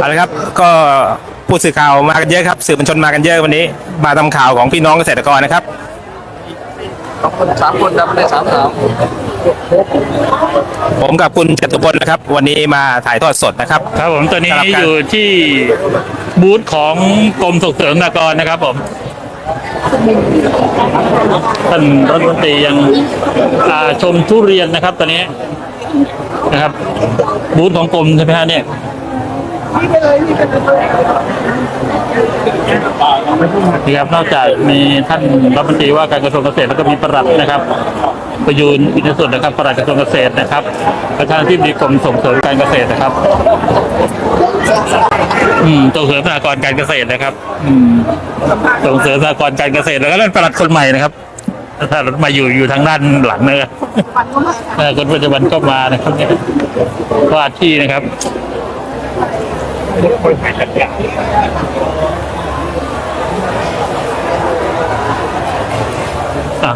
เอาละครับก็ผู้สื่อข่าวมากันเยอะครับสื่อมวลชนมากันเยอะวันนี้ มาทำข่าวของพี่น้องเกษตรกรนะครับสองคนสามคนครับไม่ได้สามสามผมกับคุณจตุพลนะครับ วันนี้มาถ่ายทอดสดนะครับ ครับผมตอนนี้สำหรับการ อยู่ที่บูธของกรมส่งเสริมสหกรณ์นะครับผม ท่านรัฐมนตรียังชมทุเรียนนะครับ ตอนนี้นะครับ บูธของกรมใช่ไหมฮะเนี่ยนี่ครับนอกจากมีท่านรัฐมนตรีว่าการกระทรวงเกษตรแล้วก็มีประหลัดนะครับ ประยูนอินทรสุดนะครับประหลัดกระทรวงเกษตรนะครับ ประธานที่ดีกรมส่งเสริมการเกษตรนะครับ อืมส่งเสริมสหกรณ์การเกษตรนะครับ อืมส่งเสริมสหกรณ์การเกษตรแล้วก็ท่านประหลัดคนใหม่นะครับท่านมาอยู่อยู่ทางด้านหลังนะครับเออคนปัจจุบันก็มานะครับเนี่ยว่าที่นะครับอะ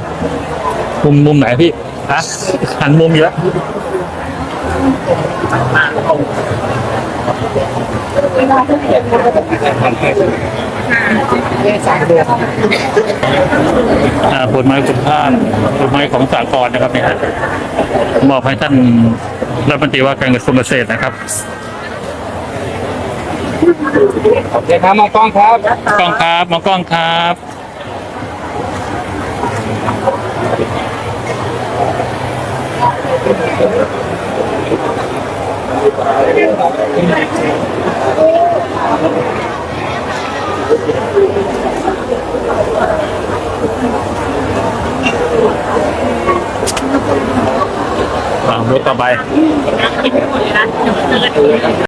มุมมุมไหนพี่ฮะหันมุมเยอะ อ่าผลไม้คุณภาพผลไม้ของสากลนะครับเนี่ยฮะมอบให้ท่านรัฐมนตรีว่าการกระทรวงเกษตรนะครับโอเคครับมองกล้องครับกล้องครับมองกล้องครับ อารถต่อไป